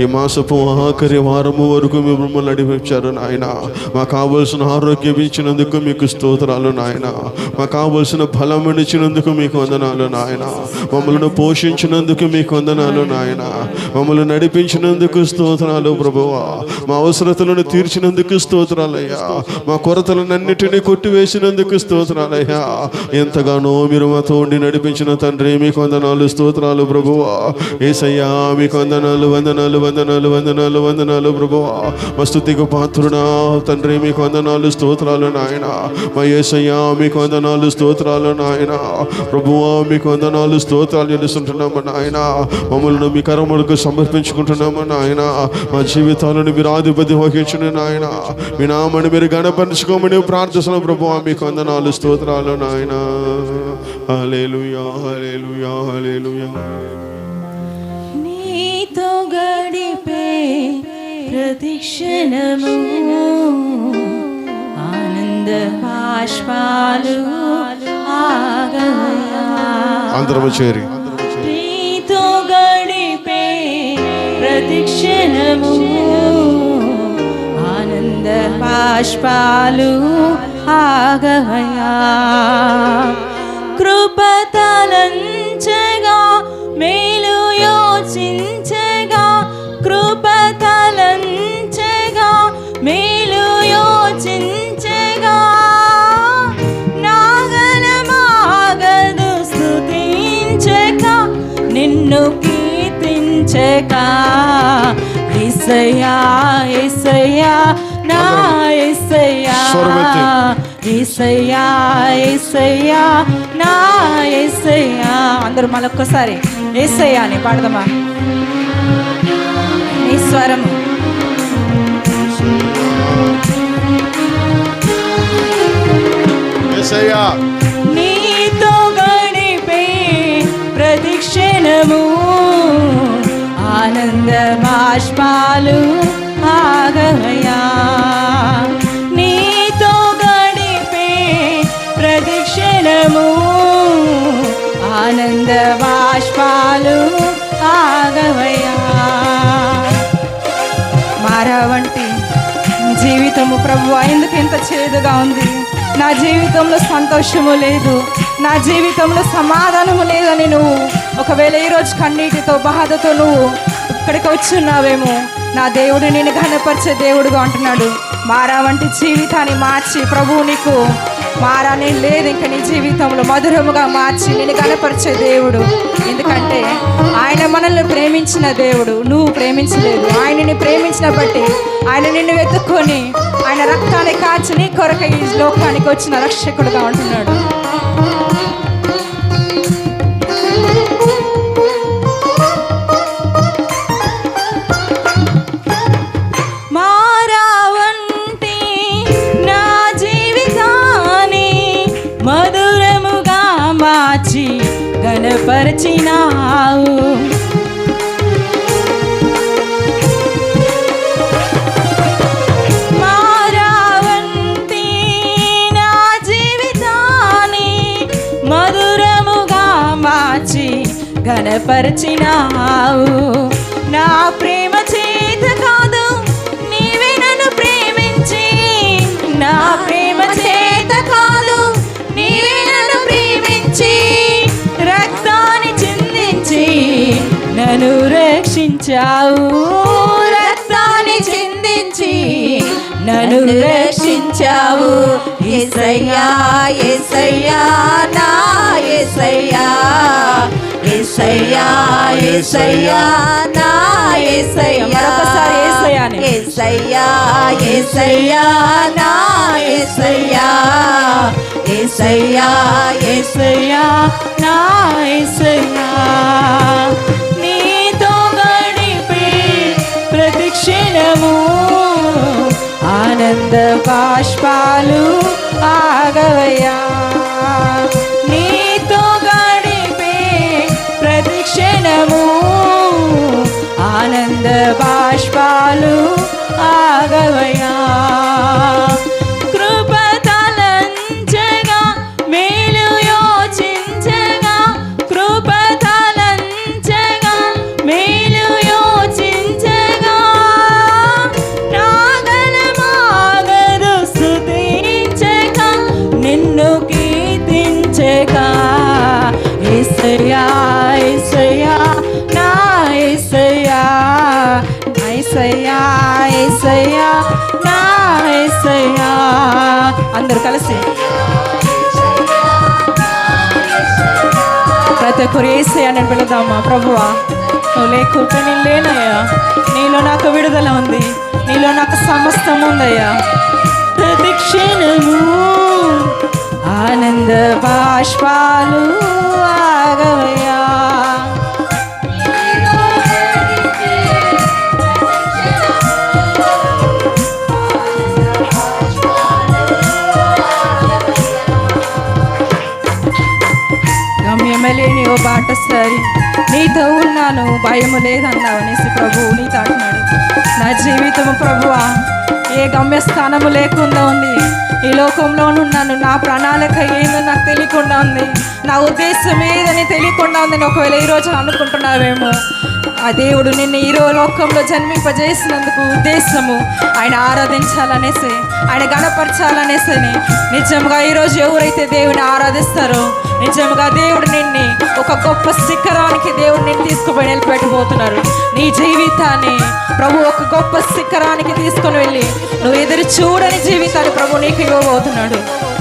ఈ మాసపు ఆఖరి వారము వరకు మీ మమ్మల్ని నడిపించారు నాయన. మాకు కావలసిన ఆరోగ్యం ఇచ్చినందుకు మీకు స్తోత్రాలు నాయన. మాకు కావలసిన బలం ఇచ్చినందుకు మీకు వందనాలు నాయన. మమ్మల్ని పోషించినందుకు మీకు వందనాలు నాయన. మమ్మల్ని నడిపించినందుకు స్తోత్రాలు ప్రభువా. మా అవసరతలను తీర్చినందుకు స్తోత్రాలయ్యా. మా కొరతలనన్నిటినీ కొట్టివేసినందుకు స్తోత్రాలయ్యా. ఎంతగానో మీరు మాతో ఉండి నడిపించిన తండ్రి మీకు వందనాలు స్తోత్రాలు ప్రభువా. ఏసయ్యా మీకు వందనాలు వందనాలు వందనాలు వందనాలు వందనాలు ప్రభువా. మా స్థుతికి పాత్రుడా తండ్రి మీకు వందనాలు స్తోత్రాలు నాయన. మా ఏసయ్యా మీకు వందనాలు స్తోత్రాలు నాయన. ప్రభువా మీకు వందనాలు స్తోత్రాలు చెల్లిస్తుంటున్నాము నాయన. మమ్మల్ని మీ కరములకు సమర్పించుకుంటున్నాము నాయన. మా జీవితాలను మీరు ఆధిపత్యం వహించిన నాయన. మీ నామని మీరు గణపరచుకోమని ప్రార్థిస్తున్నాం ప్రభువా. మీకు వందనాలు స్తోత్రాలు నాయన. హలేలుయా హలేలుయా హలేలుయా నీతో ప్రతిక్షణము ఆనంద బాష్పాలు ఆగయా అందరము చేరి నీతో కీర్తించక ఏసయ్యా ఏసయ్యా నా స్వరమెత్తి. ఏసయ్యా ఏసయ్యా నా ఏసయ్యా. అందరూ మళ్ళొక్కసారి ఏసయ్యా అని పాడదామా? ఈ స్వరము. నీతో గడిపే ప్రతిక్షణము. ఆనంద బాష్పాలు ఆగమయా నీతో గడిపే ప్రదక్షిణము ఆనంద బాష్పాలు ఆగమయా మారావంటి జీవితము ప్రభు ఎందుకు ఇంత చేదుగా ఉంది? నా జీవితంలో సంతోషము లేదు నా జీవితంలో సమాధానము లేదని నువ్వు ఒకవేళ ఈరోజు కన్నీటితో బాధతో నువ్వు ఇక్కడికి వచ్చున్నావేమో నా దేవుడు నేను ఘనపరిచే దేవుడుగా అంటున్నాడు. మారా వంటి జీవితాన్ని మార్చి ప్రభువు నీకు. మారానే లేదు ఇంకా నీ జీవితంలో మధురముగా మార్చి నేను గనపరిచే దేవుడు. ఎందుకంటే ఆయన మనల్ని ప్రేమించిన దేవుడు నువ్వు ప్రేమించలేదు. ఆయనని ప్రేమించిన బట్టి ఆయన నిన్ను వెతుక్కొని ఆయన రక్తాన్ని కాచి నీ కొరక ఈ లోకానికి వచ్చిన రక్షకుడుగా ఉంటున్నాడు గణపరిచినావు గణపరిచినావు నా ప్రేమ నన్ను రక్షించావు. రక్తాన్ని చిందించి నన్ను రక్షించావు. ఏసయ్యా ఏసయ్యా నా ఏసయ్యా. ఏసయ్యా ఏసయ్యా నా యేసయ్యాని. ఏసయ్యా ఏసయ్యా నా ఏసయ్యా. ఏసయ్యా ఏసయ్యా నా ఏసయ్యా. ఆనంద బాష్పాలు ఆగవయ్యా. ప్రతి కొరేసయ్యా నేను వెళదామా ప్రభువా నువ్వు లేకుంటే నేను లేనయ్యా నీలో నాకు విడుదల ఉంది. నీలో నాకు సమస్తం ఉందయ్యా. ప్రతి క్షణము ఆనంద బాష్పాలు ఆగవయ్యా. గమ్యమలేని బాట సరి నీతో ఉన్నాను భయము లేదన్నావు అనేసి ప్రభువు నీతో అంటున్నాడు. నా జీవితము ప్రభువా ఏ గమ్యస్థానము లేకుండా ఉంది. ఈ లోకంలో ఉన్నాను నా ప్రణాళిక ఏందో నాకు తెలియకుండా ఉంది. నా ఉద్దేశం ఏదని తెలియకుండా ఉంది. ఒకవేళ ఈ రోజు అనుకుంటున్నావేమో ఆ దేవుడు నిన్ను ఈ లోకంలో జన్మింపజేసినందుకు ఉద్దేశము. ఆయన ఆరాధించాలనేసి ఆయన గణపరచాలనేసి. నిజంగా ఈరోజు ఎవరైతే దేవుని ఆరాధిస్తారో నిజంగా దేవుడు నిన్ను ఒక గొప్ప శిఖరానికి దేవుడు నిన్ను తీసుకుపోయి నిలబెట్టబోతున్నారు. నీ జీవితాన్ని ప్రభు ఒక గొప్ప శిఖరానికి తీసుకొని వెళ్ళి నువ్వు ఎదురు చూడని జీవితాన్ని ప్రభు నీకు ఇవ్వబోతున్నాడు.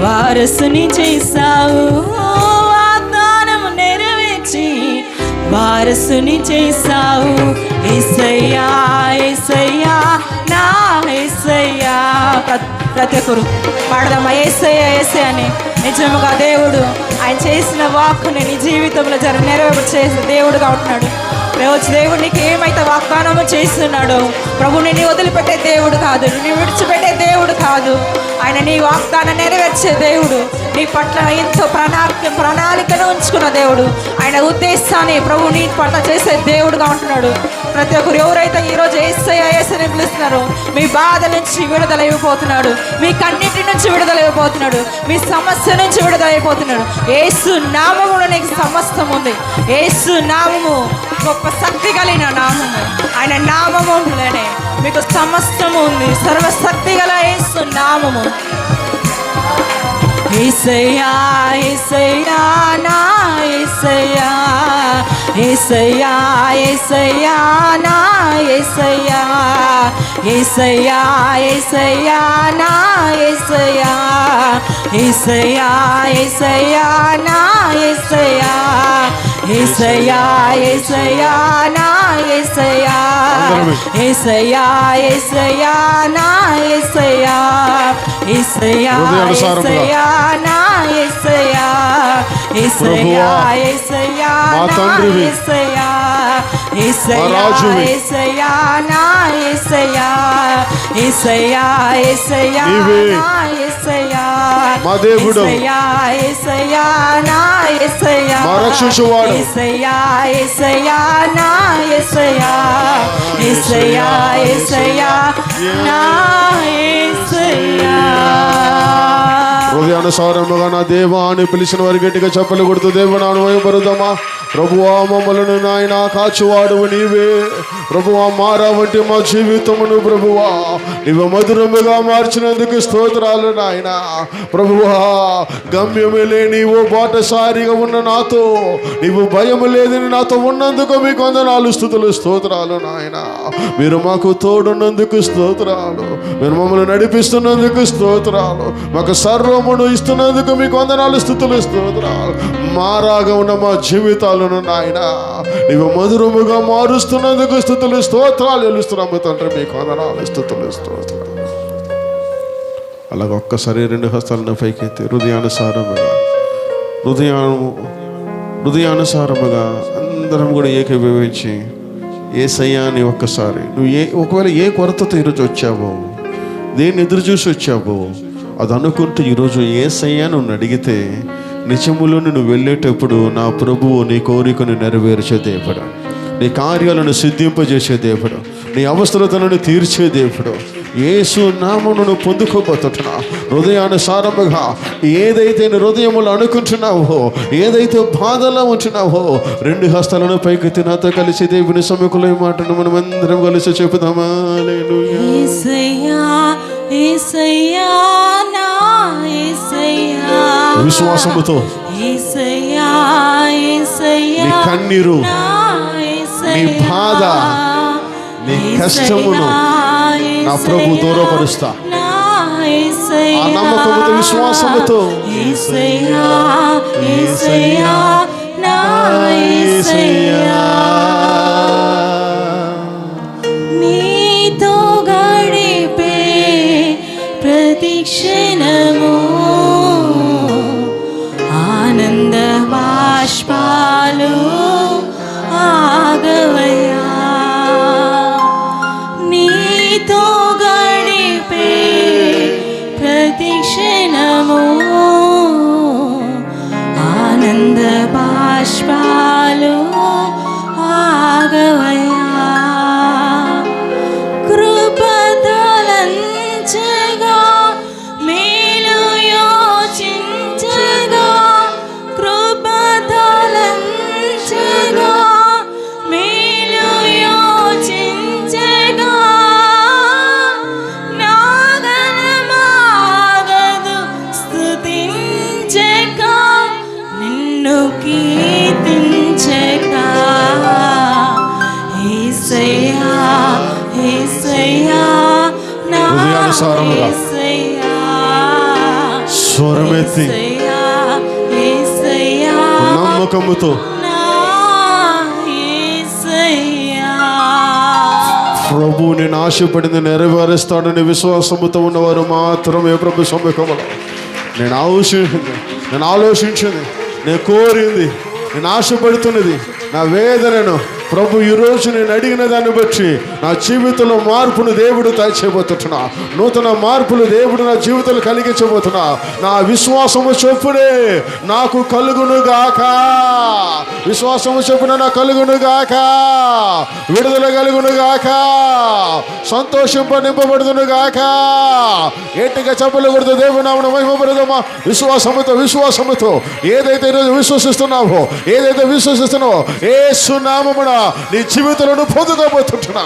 వారసుని చేశావు. వాగ్దానం నెరవేర్చి వారసుని చేశావు. ఏసయ్యా ఏసయ్యా నా ఏసయ్యా. ప్రతి ఒక్కరు పాడదామా? ఏసయ్యా ఏసయ్య అని. నిజముగా దేవుడు ఆయన చేసిన వాక్కుని నీ జీవితంలో జర నెరవేర్పు చేసిన దేవుడుగా ఉంటున్నాడు రోజు దేవుడు నీకు ఏమైతే వాగ్దానము చేస్తున్నాడో ప్రభు నిన్ను వదిలిపెట్టే దేవుడు కాదు. నిన్ను విడిచిపెట్టే కాదు. ఆయన నీ వాగ్దానం నెరవేర్చే దేవుడు. నీ పట్ల ఎంతో ప్రణాళిక ప్రణాళికను ఉంచుకున్న దేవుడు. ఆయన ఉద్దేశాన్ని ప్రభు నీ పట్ల చేసే దేవుడుగా ఉంటున్నాడు. ప్రతి ఒక్కరు ఎవరైతే ఈరోజు ఏసయ్య ఏసని పిలుస్తున్నారో మీ బాధ నుంచి విడుదల అయిపోతున్నాడు. మీ కన్నిటి నుంచి విడుదల అయిపోతున్నాడు. మీ సమస్య నుంచి విడుదల అయిపోతున్నాడు. ఏసు నామములో నీకు సమస్తం ఉంది. ఏసు నామము గొప్ప శక్తి కలిగిన నామము. ఆయన నామములోనే మీకు సమస్తము ఉంది సర్వశక్తి గల ఏసు నామము. ఏసయ్యా ఏసయ్యా నా ఏసయ్యా. ఏసయ్యా ఏసయ్యా నా ఏసయ్యా. ఏసయ్యా ఏసయ్యా నా ఏసయ్యా. ఏసయ్యా ఏసయ్యా నా ఏసయ్యా. ఏసయ్యా ఏసయ్యా నా ఏసయ్యా ఏసయ్యా నా ఏసయ్యా హృదయానుసారముగా. ఏసయ్యా నా ఏసయ్యా. మా దేవుడు. మా రక్షించువాడు. నా నా హృదయానుసారముగా నా దేవా అని పిలిచిన వారి గట్టిగా చెప్పలు కొడుతూ దేవనాను భయపరుదమా ప్రభువా మమ్మలను నాయన కాచువాడువు నీవే. ప్రభువా మారా వంటి మా జీవితమును ప్రభువా నీవు మధురముగా మార్చినందుకు స్తోత్రాలు నాయన. ప్రభువా గమ్యమే లేని ఓ బాటసారిగా ఉన్న నాతో నీవు భయం లేదని నాతో ఉన్నందుకు మీకు వందనాలు స్థుతులు స్తోత్రాలు నాయన. మీరు మాకు తోడున్నందుకు స్తోత్రాలు మీరు మమ్మల్ని నడిపిస్తున్నందుకు స్తోత్రాలు మాకు సర్వమును ఇస్తున్నందుకు మీకు వందనాలు స్థుతులు స్తోత్రాలు. మారాగా ఉన్న మా జీవితాలు జీవితాలను నాయన. నీవు మధురముగా మారుస్తున్నందుకు స్థుతులు స్తోత్రాలు చెల్లిస్తున్నాము తండ్రి. మీకు వందనాలు స్థుతులు స్తోత్రాలు. అలాగ ఒక్కసారి రెండు హస్తాలను పైకెత్తి హృదయానుసారముగా హృదయాను హృదయానుసారముగా అందరం కూడా ఏకీభవించి ఏసయ్యా అని ఒక్కసారి నువ్వు ఏ ఒకవేళ ఏ కొరతతో ఈరోజు వచ్చావో దేన్ని ఎదురు చూసి వచ్చావో అది అనుకుంటూ ఈరోజు ఏసయ్యా నువ్వు అడిగితే నిజములను నువ్వు వెళ్ళేటప్పుడు నా ప్రభువు నీ కోరికను నెరవేర్చే దేవుడు. నీ కార్యాలను సిద్ధింపజేసే దేవుడు. నీ అవసరతలను తీర్చే దేవుడు. ఏసు నామమును పొందుకోబోతున్నా హృదయానుసారముగా ఏదైతే నీ హృదయములో అనుకుంటున్నావో ఏదైతే బాధలో ఉంటున్నావో రెండు హస్తాలను పైకి నాతో కలిసి దేవుని సమ్ముఖంలో మాటను మనం అందరం కలిసి చెబుదామా? విశ్వాసముతో నీ కన్నీరు నీ బాధ, నీ కష్టమును నా ప్రభు దూరపరుస్తా. ఆ నమ్మకముతో, విశ్వాసముతో. ఏసయ్యా ఏసయ్యా నా ఏసయ్యా నమ్మకముతో ప్రభు నేను ఆశపడింది నెరవేరుస్తాడని విశ్వాసముతో ఉన్నవారు మాత్రమే ప్రభు సమ్ముఖములో. నేను ఆలోచించింది నేను ఆలోచించింది నేను కోరింది నేను ఆశపడుతున్నది నా వేదనను ప్రభు ఈరోజు నేను అడిగిన దాన్ని బట్టి నా జీవితంలో మార్పును దేవుడు తయారు నూతన మార్పులు దేవుడు నా జీవితంలో కలిగించబోతున్నా. నా విశ్వాసము చెప్పుడే నాకు కలుగును గాక విశ్వాసము చెప్పున నా కలుగును గాక విడుదల కలుగును గాక సంతోషింప నింపబడుదునుగాక ఏటిగా చెప్పలు కొడుతూ దేవుడు నామను మహిమపడదమ్మా విశ్వాసముతో విశ్వాసముతో ఏదైతే ఈరోజు విశ్వసిస్తున్నావో ఏదైతే విశ్వసిస్తున్నావో ఏ సునామమున నీ జీవితంలో పొందుకోబోతుంటున్నా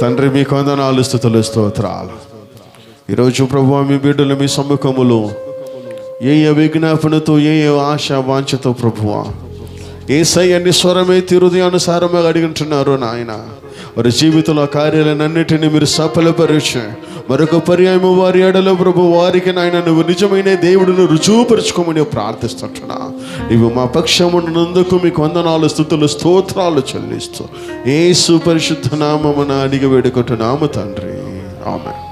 తండ్రి మీ కొందనాలు స్థుతులు స్తోత్రాలు. ఈరోజు ప్రభు మీ బిడ్డలు మీ సమ్ముఖములు ఏ ఏ విజ్ఞాపనతో ఏ ఏ ఆశ వాంఛతో ప్రభువా ఏసై అన్ని స్వరమే హృదయానుసారమే అడిగింటున్నారు నాయన. వారి జీవితంలో కార్యాలన్నింటినీ మీరు సఫలపరిచే మరొక పర్యాయము వారి ఎడలో ప్రభు వారికి నాయన నువ్వు నిజమైన దేవుడిని రుజువుపరుచుకోమని ప్రార్థిస్తుంటున్నా. నీవు మా పక్షమున్నందుకు మీకు వందనాలు స్థుతులు స్తోత్రాలు చెల్లిస్తూ ఏ సుపరిశుద్ధ నామమున అడిగి వేడుకుంటున్నాము తండ్రి. ఆమె